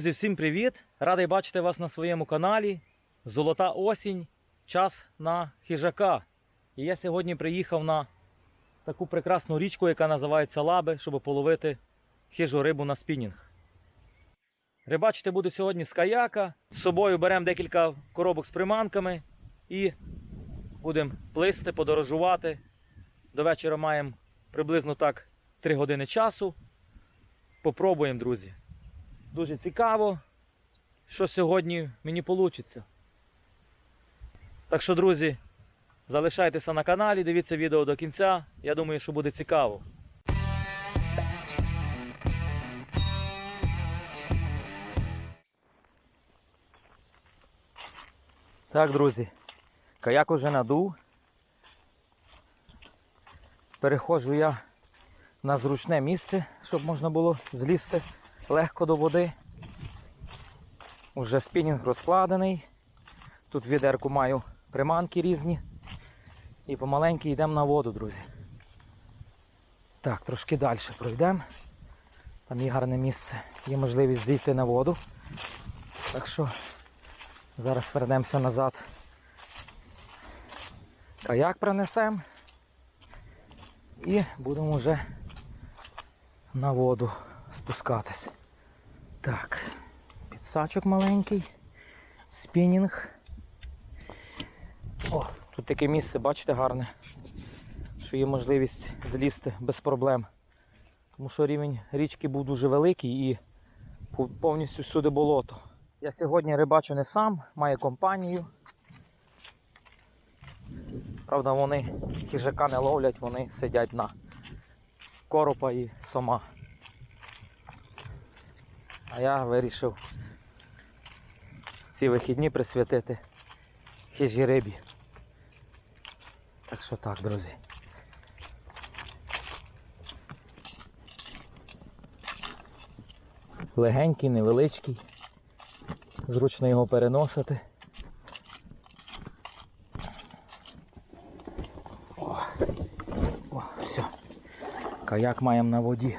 Друзі, всім привіт! Радий бачити вас на своєму каналі. Золота осінь, час на хижака. І я сьогодні приїхав на таку прекрасну річку, яка називається Лаби, щоб половити хижу рибу на спінінг. Рибачити буду сьогодні з каяка. З собою беремо декілька коробок з приманками і будемо плисти, подорожувати. До вечора маємо приблизно так 3 години часу. Попробуємо, друзі. Дуже цікаво, що сьогодні мені вийде. Так що, друзі, залишайтеся на каналі, дивіться відео до кінця. Я думаю, що буде цікаво. Так, друзі, каяк уже надув. Переходжу я на зручне місце, щоб можна було злізти легко до води. Уже спінінг розкладений. Тут відерку маю приманки різні. І помаленьки йдемо на воду, друзі. Так, трошки далі пройдемо. Там є гарне місце, є можливість зійти на воду. Так що зараз вернемося назад. Каяк принесемо і будемо вже на воду спускатись. Так, підсачок маленький, спінінг. О, тут таке місце, бачите, гарне, що є можливість злізти без проблем. Тому що рівень річки був дуже великий і повністю всюди болото. Я сьогодні рибачу не сам, маю компанію. Правда, вони хижака не ловлять, вони сидять на коропа і сома. А я вирішив ці вихідні присвятити хижій рибі. Так що так, друзі. Легенький, невеличкий, зручно його переносити. О, о, все. Каяк маємо на воді.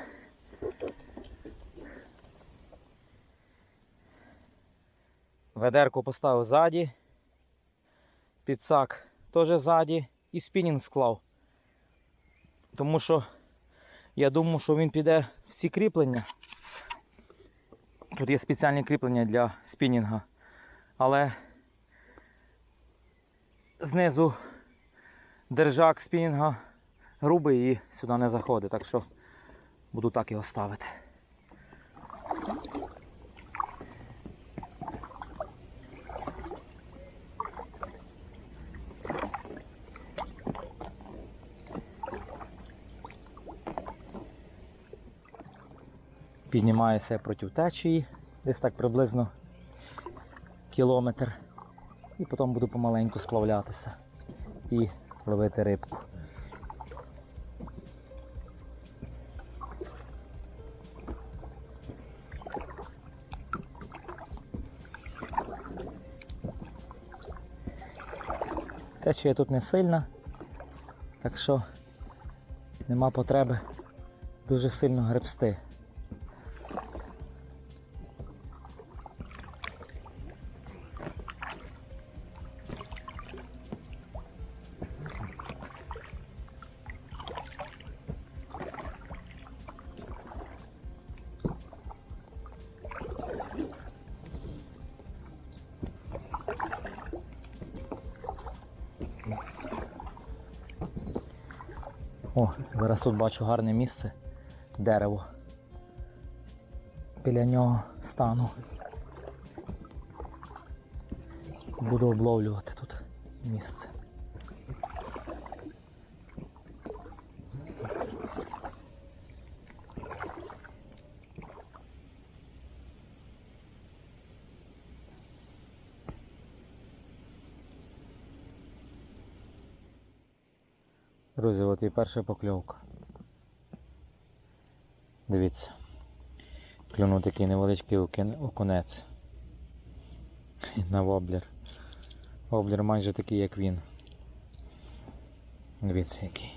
Ведерку поставив ззаді, підсак теж ззаді і спінінг склав. Тому що я думав, що він піде в ці кріплення. Тут є спеціальні кріплення для спінінга. Але знизу держак спінінга грубий і сюди не заходить. Так що буду так його ставити. Піднімаюся проти течії, десь так приблизно кілометр. І потім буду помаленьку сплавлятися і ловити рибку. Течія тут не сильна, так що нема потреби дуже сильно гребсти. О, зараз тут бачу гарне місце, дерево. Біля нього стану. Буду обловлювати тут місце. Друзі, от і перша покльовка. Дивіться. Клюнув такий невеличкий окунець. На воблер. Воблер майже такий, як він. Дивіться який.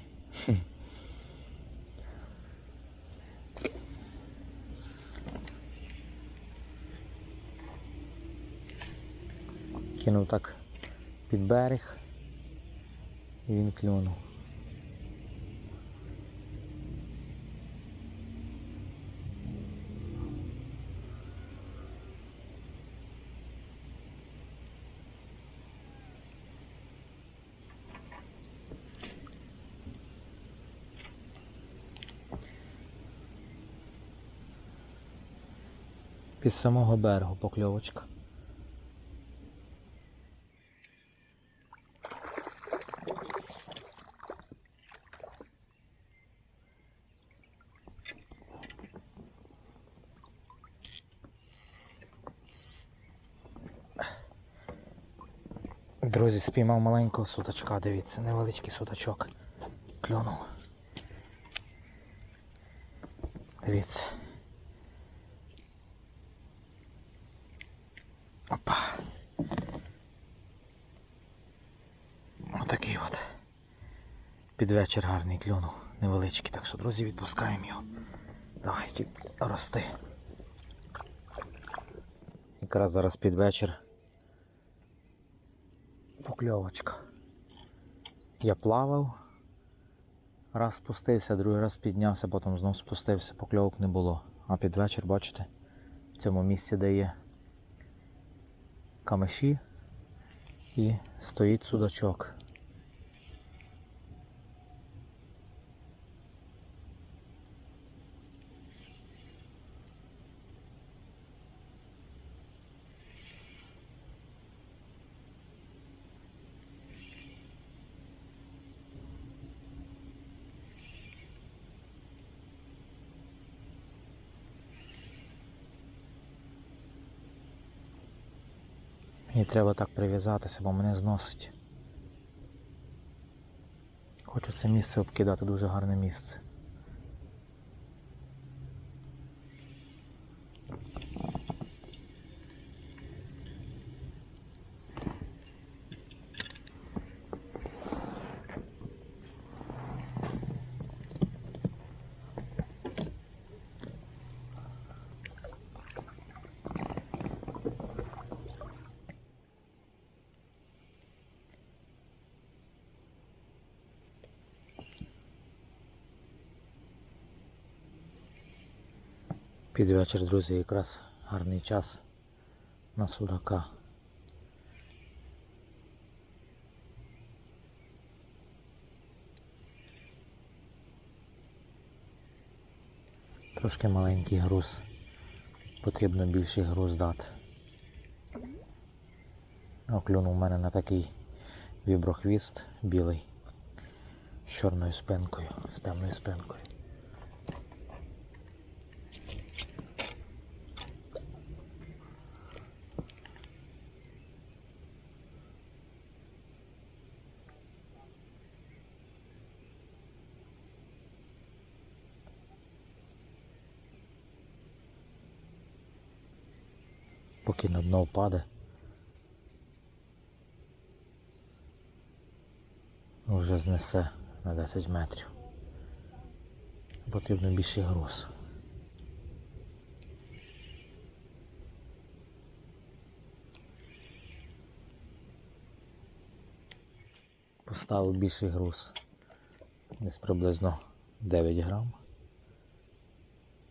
Кинув так під берег і він клюнув. Під самого берегу покльовочка. Друзі, спіймав маленького судачка, дивіться, невеличкий судачок. Клюнув. Дивіться. Отакий от. Під вечір гарний клюнув. Невеличкий, так що, друзі, відпускаємо його. Давай, ті- рости. Якраз зараз під вечір. Покльовочка. Я плавав. Раз спустився, другий раз піднявся, потім знов спустився, покльовок не було. А під вечір, бачите, в цьому місці, де є камеші і стоїть судачок. Мені треба так прив'язатися, бо мене зносить. Хочу це місце обкидати, дуже гарне місце. Під вечір, друзі, якраз гарний час на судака. Трошки маленький груз. Потрібно більший груз дати. Оклюнув у мене на такий віброхвіст білий з чорною спинкою, з темною спинкою. Поки на дно впаде. Вже знесе на 10 метрів. Потрібно більший груз. Поставив більший груз. Десь приблизно 9 грам.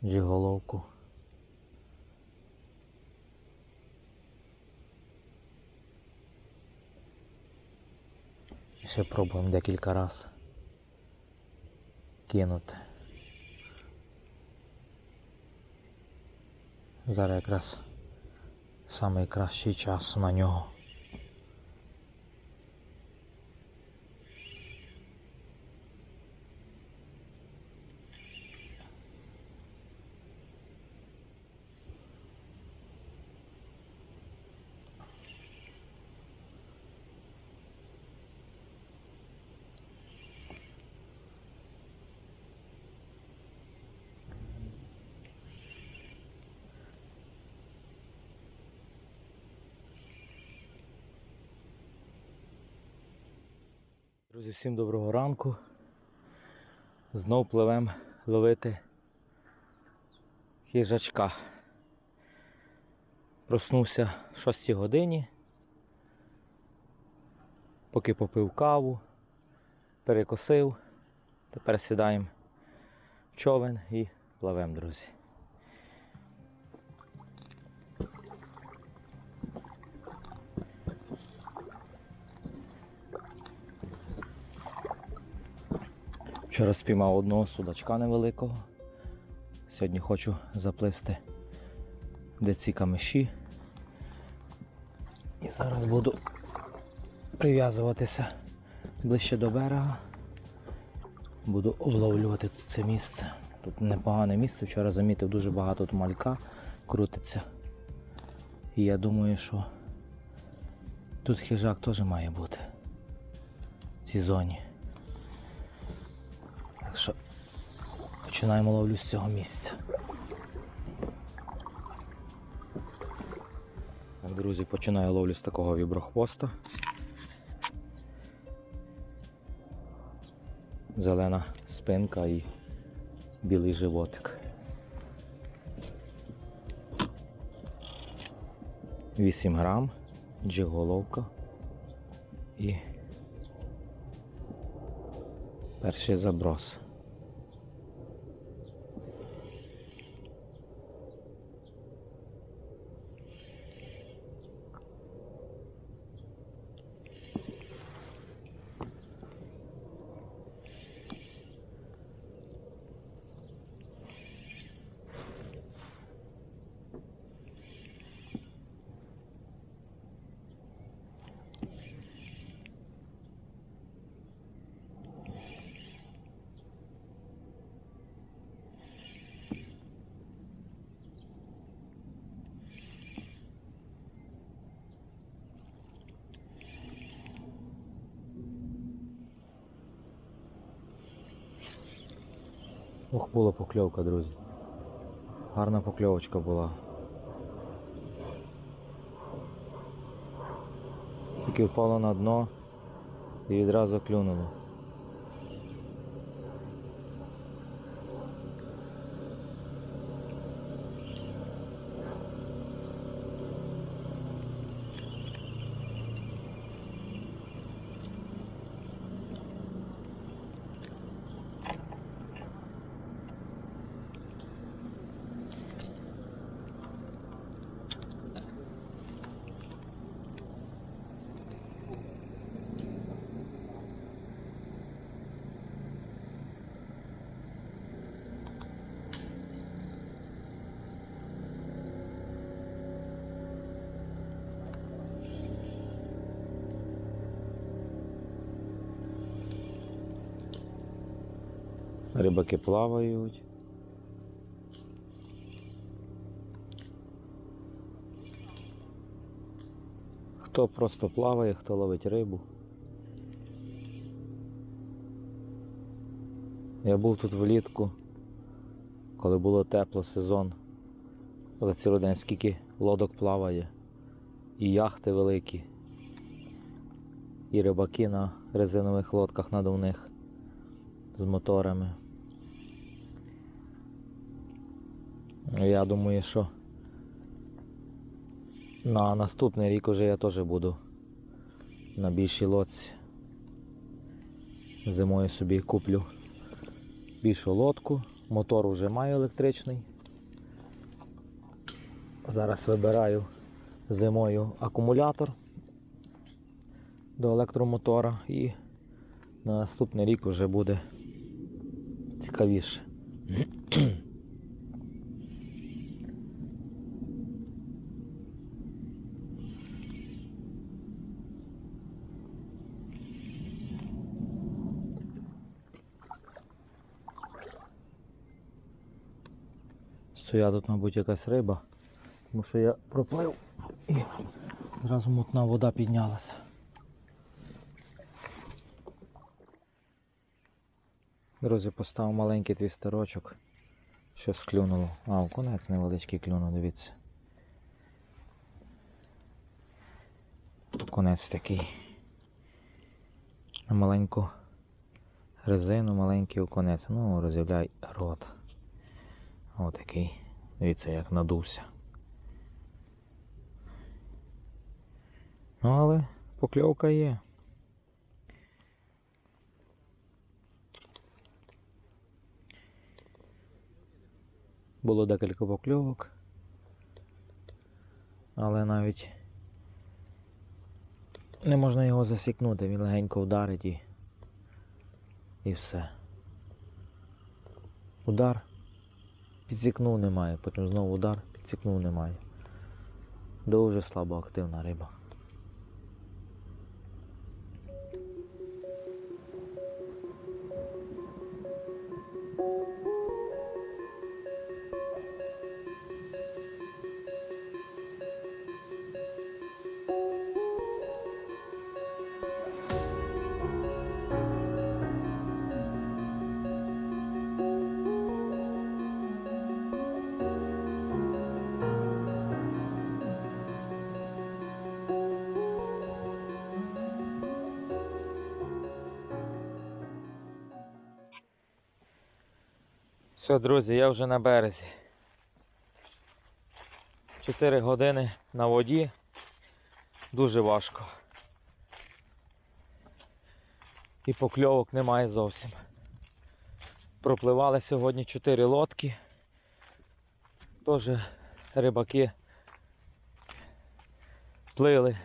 Джиголовку. І ще пробуємо декілька раз кинути. Зараз якраз найкращий час на нього. Друзі, всім доброго ранку. Знов пливем ловити хижачка. Проснувся в 6 годині. поки попив каву, перекосив. Тепер сідаємо в човен і пливемо, друзі. Вчора спіймав одного судачка невеликого. Сьогодні хочу заплисти де ці камеші. І зараз буду прив'язуватися ближче до берега. Буду обловлювати це місце. Тут непогане місце. Вчора замітив дуже багато тут малька крутиться. І я думаю, що тут хижак теж має бути в цій зоні. Починаємо ловлю з цього місця. Друзі, починаю ловлю з такого віброхвоста. Зелена спинка і білий животик. 8 грам, джиголовка і перший заброс. Ох, була покльовка, друзі. Гарна покльовочка була. Тільки впало на дно і відразу клюнуло. Рибаки плавають. Хто просто плаває, хто ловить рибу. Я був тут влітку, коли було тепло сезон. За цілий день скільки лодок плаває, і яхти великі, і рибаки на резинових лодках надувних з моторами. Я думаю, що на наступний рік уже я теж буду на більшій лодці. Зимою собі куплю більшу лодку. Мотор вже маю електричний. Зараз вибираю зимою акумулятор до електромотора і на наступний рік вже буде цікавіше. Стоя тут, мабуть, якась риба, тому що я проплив і зразу мутна вода піднялася. Друзі, поставив маленький твістерочок. Щось клюнуло. А, окунець невеличкий клюнув, дивіться. Окунець такий. На маленьку резину, маленький окунець. Ну, роз'являй рот. Отакий. Дивіться, як надувся. Ну, але покльовка є. Було декілька покльовок, але навіть не можна його засікнути, він легенько вдарить і, і все. Удар підсікнув немає, потім знову удар, підсікнув немає. Дуже слабо активна риба. Все, друзі, я вже на березі. 4 години на воді. Дуже важко. І покльовок немає зовсім. Пропливали сьогодні 4 лодки. Теж рибаки плили.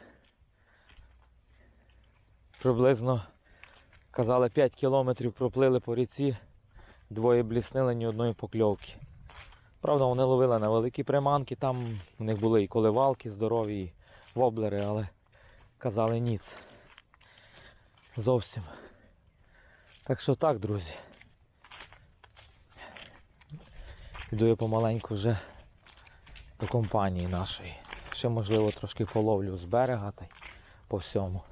Приблизно казали 5 кілометрів проплили по ріці. Двоє бліснили ні одної покльовки. Правда, вони ловили на великі приманки, там у них були і коливалки здорові, і воблери, але казали ніц. Зовсім. Так що так, друзі. Йду я помаленьку вже до компанії нашої. Ще можливо трошки половлю з берега та й по всьому.